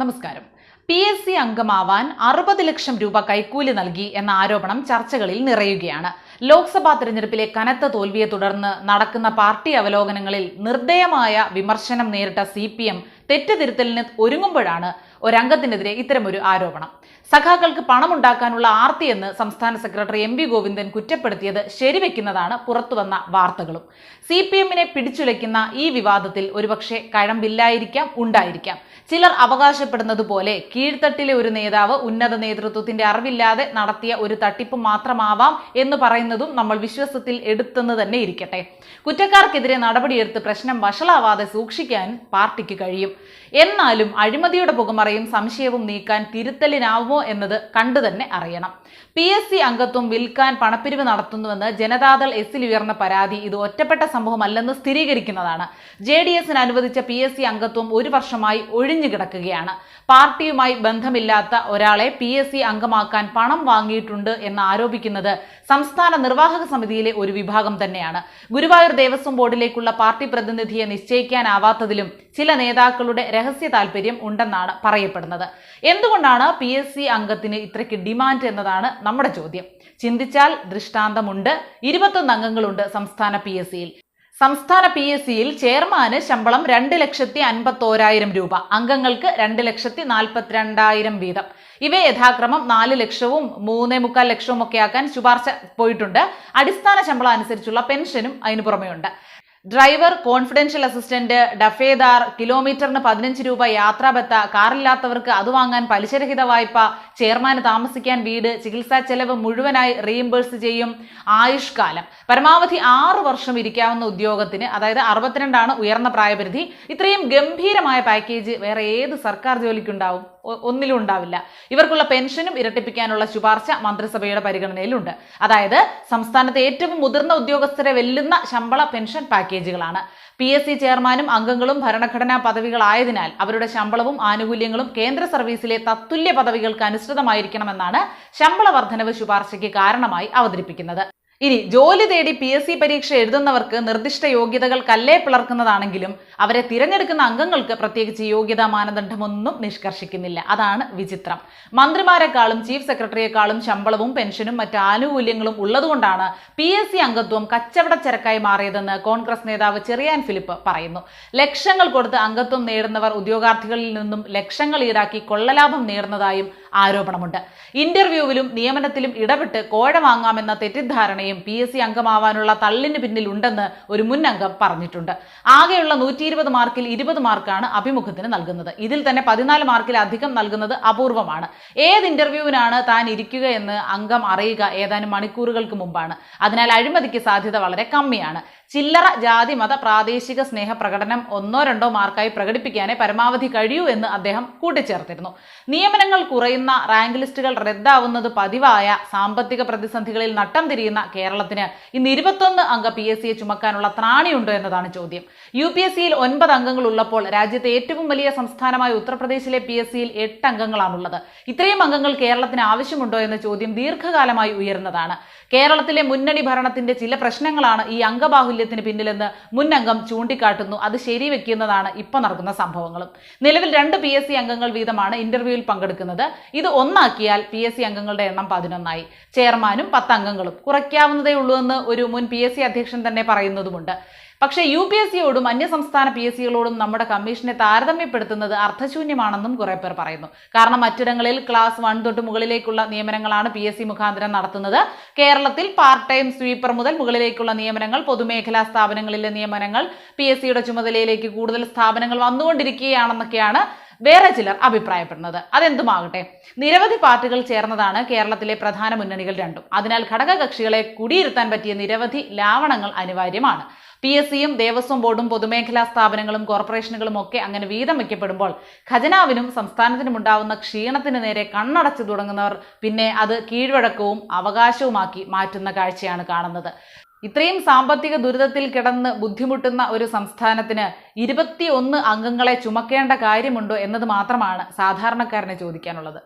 നമസ്കാരം. P S C അംഗമാവാൻ അറുപത് ലക്ഷം രൂപ കൈക്കൂലി നൽകി എന്ന ആരോപണം ചർച്ചകളിൽ നിറയുകയാണ്. ലോക്സഭാ തെരഞ്ഞെടുപ്പിലെ കനത്ത തോൽവിയെ തുടർന്ന് നടക്കുന്ന പാർട്ടി അവലോകനങ്ങളിൽ നിർദ്ദയമായ വിമർശനം നേരിട്ട സി പി എം തെറ്റുതിരുത്തലിന് ഒരുങ്ങുമ്പോഴാണ് ഒരംഗത്തിനെതിരെ ഇത്തരമൊരു ആരോപണം. സഖാക്കൾക്ക് പണമുണ്ടാക്കാനുള്ള ആർത്തിയെന്ന് സംസ്ഥാന സെക്രട്ടറി എം വി ഗോവിന്ദൻ കുറ്റപ്പെടുത്തിയത് ശരിവെക്കുന്നതാണ് പുറത്തുവന്ന വാർത്തകളും. സി പി എമ്മിനെ പിടിച്ചുലയ്ക്കുന്ന ഈ വിവാദത്തിൽ ഒരുപക്ഷെ കഴമ്പില്ലായിരിക്കാം ഉണ്ടായിരിക്കാം. ചിലർ അവകാശപ്പെടുന്നത് പോലെ കീഴ്ത്തട്ടിലെ ഒരു നേതാവ് ഉന്നത നേതൃത്വത്തിന്റെ അറിവില്ലാതെ നടത്തിയ ഒരു തട്ടിപ്പ് മാത്രമാവാം എന്ന് പറയുന്നതും നമ്മൾ വിശ്വാസത്തിൽ എടുത്തെന്ന് തന്നെ ഇരിക്കട്ടെ. കുറ്റക്കാർക്കെതിരെ നടപടിയെടുത്ത് പ്രശ്നം വഷളാവാതെ സൂക്ഷിക്കാൻ പാർട്ടിക്ക് കഴിയും. എന്നാലും അഴിമതിയുടെ പുകമറയും സംശയവും നീക്കാൻ തിരുത്തലിനാവുമോ എന്നത് കണ്ടു തന്നെ അറിയണം. പി എസ് സി അംഗത്വം വിൽക്കാൻ പണപ്പിരിവ് നടത്തുന്നുവെന്ന് ജനതാദൾ എസിൽ ഉയർന്ന പരാതി. ഇത് ഒറ്റപ്പെട്ട സംഭവമല്ലെന്ന് സ്ഥിരീകരിക്കുന്നതാണ്. ജെ ഡി എസിന് അനുവദിച്ച പി എസ് സി അംഗത്വം ഒരു വർഷമായി ഒഴിഞ്ഞു കിടക്കുകയാണ്. പാർട്ടിയുമായി ബന്ധമില്ലാത്ത ഒരാളെ പി എസ് സി അംഗമാക്കാൻ പണം വാങ്ങിയിട്ടുണ്ട് എന്ന് ആരോപിക്കുന്നത് സംസ്ഥാന നിർവാഹക സമിതിയിലെ ഒരു വിഭാഗം തന്നെയാണ്. ഗുരുവായൂർ ദേവസ്വം ബോർഡിലേക്കുള്ള പാർട്ടി പ്രതിനിധിയെ നിശ്ചയിക്കാനാവാത്തതിലും ചില നേതാക്കളുടെ രഹസ്യ താല്പര്യം ഉണ്ടെന്നാണ് പറയപ്പെടുന്നത്. എന്തുകൊണ്ടാണ് പി എസ് സി അംഗത്തിന് ഇത്രയ്ക്ക് ഡിമാൻഡ് എന്നതാണ് നമ്മുടെ ചോദ്യം. ചിന്തിച്ചാൽ ദൃഷ്ടാന്തമുണ്ട്. ഇരുപത്തൊന്ന് അംഗങ്ങളുണ്ട് സംസ്ഥാന പി എസ് സിയിൽ സംസ്ഥാന പി എസ് സിയിൽ ചെയർമാന് ശമ്പളം രണ്ട് ലക്ഷത്തി അൻപത്തോരായിരം രൂപ. അംഗങ്ങൾക്ക് രണ്ട് ലക്ഷത്തി നാൽപ്പത്തിരണ്ടായിരം വീതം. ഇവ യഥാക്രമം നാല് ലക്ഷവും മൂന്നേ മുക്കാൽ ലക്ഷവും ഒക്കെ ആക്കാൻ ശുപാർശ പോയിട്ടുണ്ട്. അടിസ്ഥാന ശമ്പളം അനുസരിച്ചുള്ള പെൻഷനും അതിനു പുറമെയുണ്ട്. ഡ്രൈവർ കോൺഫിഡൻഷ്യൽ അസിസ്റ്റന്റ് ഡഫേദാർ കിലോമീറ്ററിന് പതിനഞ്ച് രൂപ യാത്രാബത്ത കാറില്ലാത്തവർക്ക് അത് വാങ്ങാൻ പലിശരഹിത വായ്പ ചെയർമാന് താമസിക്കാൻ വീട് ചികിത്സാ ചെലവ് മുഴുവനായി റീഇംബേഴ്സ് ചെയ്യും ആയുഷ്കാലം പരമാവധി ആറ് വർഷം ഇരിക്കാവുന്ന ഉദ്യോഗത്തിന് അതായത് അറുപത്തിരണ്ടാണ് ഉയർന്ന പ്രായപരിധി ഇത്രയും ഗംഭീരമായ പാക്കേജ് വേറെ ഏത് സർക്കാർ ജോലിക്കുണ്ടാവും? ഒന്നിലും ഉണ്ടാവില്ല. ഇവർക്കുള്ള പെൻഷനും ഇരട്ടിപ്പിക്കാനുള്ള ശുപാർശ മന്ത്രിസഭയുടെ പരിഗണനയിലുണ്ട്. അതായത് സംസ്ഥാനത്തെ ഏറ്റവും മുതിർന്ന ഉദ്യോഗസ്ഥരെ വെല്ലുന്ന ശമ്പള പെൻഷൻ പാക്കേജുകളാണ്. പി എസ് സി ചെയർമാനും അംഗങ്ങളും ഭരണഘടനാ പദവികളായതിനാൽ അവരുടെ ശമ്പളവും ആനുകൂല്യങ്ങളും കേന്ദ്ര സർവീസിലെ തത്തുല്യ പദവികൾക്ക് അനുസൃതമായിരിക്കണമെന്നാണ് ശമ്പള വർധനവ് ശുപാർശയ്ക്ക് കാരണമായി അവതരിപ്പിക്കുന്നത്. ഇനി ജോലി തേടി പി എസ് സി പരീക്ഷ എഴുതുന്നവർക്ക് നിർദ്ദിഷ്ട യോഗ്യതകൾ കല്ലേ പിളർക്കുന്നതാണെങ്കിലും അവരെ തിരഞ്ഞെടുക്കുന്ന അംഗങ്ങൾക്ക് പ്രത്യേകിച്ച് യോഗ്യതാ മാനദണ്ഡമൊന്നും നിഷ്കർഷിക്കുന്നില്ല. അതാണ് വിചിത്രം. മന്ത്രിമാരെക്കാളും ചീഫ് സെക്രട്ടറിയെക്കാളും ശമ്പളവും പെൻഷനും മറ്റ് ആനുകൂല്യങ്ങളും ഉള്ളതുകൊണ്ടാണ് പി എസ് സി അംഗത്വം കച്ചവടച്ചരക്കായി മാറിയതെന്ന് കോൺഗ്രസ് നേതാവ് ചെറിയാൻ ഫിലിപ്പ് പറയുന്നു. ലക്ഷങ്ങൾ കൊടുത്ത് അംഗത്വം നേടുന്നവർ ഉദ്യോഗാർത്ഥികളിൽ നിന്നും ലക്ഷങ്ങൾ ഈടാക്കി കൊള്ളലാഭം നേടുന്നതായും ആരോപണമുണ്ട്. ഇന്റർവ്യൂവിലും നിയമനത്തിലും ഇടപെട്ട് കോഴ വാങ്ങാമെന്ന തെറ്റിദ്ധാരണയും പി എസ് സി അംഗമാവാനുള്ള തള്ളിന് പിന്നിൽ ഉണ്ടെന്ന് ഒരു മുൻ അംഗം പറഞ്ഞിട്ടുണ്ട്. ആകെയുള്ള നൂറ്റി ഇരുപത് മാർക്കിൽ ഇരുപത് മാർക്കാണ് അഭിമുഖത്തിന് നൽകുന്നത്. ഇതിൽ തന്നെ പതിനാല് മാർക്കിൽ അധികം നൽകുന്നത് അപൂർവമാണ്. ഏത് ഇന്റർവ്യൂവിനാണ് താൻ ഇരിക്കുക എന്ന് അംഗം അറിയുക ഏതാനും മണിക്കൂറുകൾക്ക് മുമ്പാണ്. അതിനാൽ അഴിമതിക്ക് സാധ്യത വളരെ കമ്മിയാണ്. ചില്ലറ ജാതി മത പ്രാദേശിക സ്നേഹ പ്രകടനം ഒന്നോ രണ്ടോ മാർക്കായി പ്രകടിപ്പിക്കാനേ പരമാവധി കഴിയൂ എന്ന് അദ്ദേഹം കൂട്ടിച്ചേർത്തിരുന്നു. നിയമനങ്ങൾ കുറയുന്ന റാങ്ക് ലിസ്റ്റുകൾ റദ്ദാവുന്നത് പതിവായ സാമ്പത്തിക പ്രതിസന്ധികളിൽ നട്ടം തിരിയുന്ന കേരളത്തിന് ഇന്ന് ഇരുപത്തൊന്ന് അംഗ പി എസ് സിയെ ചുമക്കാനുള്ള ത്രാണിയുണ്ടോ എന്നതാണ് ചോദ്യം. യു പി എസ് സിയിൽ ഒൻപത് അംഗങ്ങൾ ഉള്ളപ്പോൾ രാജ്യത്തെ ഏറ്റവും വലിയ സംസ്ഥാനമായ ഉത്തർപ്രദേശിലെ പി എസ് സിയിൽ എട്ട് അംഗങ്ങളാണുള്ളത്. ഇത്രയും അംഗങ്ങൾ കേരളത്തിന് ആവശ്യമുണ്ടോ എന്ന ചോദ്യം ദീർഘകാലമായി ഉയർന്നതാണ് കേരളത്തിലെ മുന്നണി ഭരണത്തിന്റെ ചില പ്രശ്നങ്ങളാണ് ഈ അംഗബാഹുല്യത്തിന് പിന്നിലെന്ന് മുൻ അംഗം ചൂണ്ടിക്കാട്ടുന്നു. അത് ശരിവെക്കുന്നതാണ് ഇപ്പൊ നടക്കുന്ന സംഭവങ്ങളും. നിലവിൽ രണ്ട് പി എസ് സി അംഗങ്ങൾ വീതമാണ് ഇന്റർവ്യൂവിൽ പങ്കെടുക്കുന്നത്. ഇത് ഒന്നാക്കിയാൽ പി എസ് സി അംഗങ്ങളുടെ എണ്ണം പതിനൊന്നായി. ചെയർമാനും പത്ത് അംഗങ്ങളും കുറയ്ക്കാവുന്നതേ ഉള്ളൂ എന്ന് ഒരു മുൻ പി എസ് സി അധ്യക്ഷൻ തന്നെ പറയുന്നതുമുണ്ട്. പക്ഷേ യു പി എസ് സിയോടും അന്യസംസ്ഥാന പി എസ് സികളോടും നമ്മുടെ കമ്മീഷനെ താരതമ്യപ്പെടുത്തുന്നത് അർത്ഥശൂന്യമാണെന്നും കുറെ പേർ പറയുന്നു. കാരണം മറ്റിടങ്ങളിൽ ക്ലാസ് വൺ തൊട്ട് മുകളിലേക്കുള്ള നിയമനങ്ങളാണ് പി എസ് സി മുഖാന്തരം നടത്തുന്നത്. കേരളത്തിൽ പാർട്ട് ടൈം സ്വീപ്പർ മുതൽ മുകളിലേക്കുള്ള നിയമനങ്ങൾ പൊതുമേഖലാ സ്ഥാപനങ്ങളിലെ നിയമനങ്ങൾ പി എസ് സിയുടെ ചുമതലയിലേക്ക് കൂടുതൽ സ്ഥാപനങ്ങൾ വന്നുകൊണ്ടിരിക്കുകയാണെന്നൊക്കെയാണ് വേറെ ചിലർ അഭിപ്രായപ്പെടുന്നത്. അതെന്തുമാകട്ടെ? നിരവധി പാർട്ടികൾ ചേർന്നതാണ് കേരളത്തിലെ പ്രധാന മുന്നണികൾ രണ്ടും. അതിനാൽ ഘടകകക്ഷികളെ കുടിയിരുത്താൻ പറ്റിയ നിരവധി ലാവണങ്ങൾ അനിവാര്യമാണ്. പി എസ് സിയും ദേവസ്വം ബോർഡും പൊതുമേഖലാ സ്ഥാപനങ്ങളും കോർപ്പറേഷനുകളും ഒക്കെ അങ്ങനെ വീതം വയ്ക്കപ്പെടുമ്പോൾ ഖജനാവിനും സംസ്ഥാനത്തിനും ഉണ്ടാവുന്ന ക്ഷീണത്തിന് നേരെ കണ്ണടച്ചു തുടങ്ങുന്നവർ പിന്നെ അത് കീഴ്വഴക്കവും അവകാശവുമാക്കി മാറ്റുന്ന കാഴ്ചയാണ് കാണുന്നത്. ഇത്രയും സാമ്പത്തിക ദുരിതത്തിൽ കിടന്ന് ബുദ്ധിമുട്ടുന്ന ഒരു സംസ്ഥാനത്തിന് ഇരുപത്തിയൊന്ന് അംഗങ്ങളെ ചുമക്കേണ്ട കാര്യമുണ്ടോ എന്നത് മാത്രമാണ് സാധാരണക്കാരനെ ചോദിക്കാനുള്ളത്.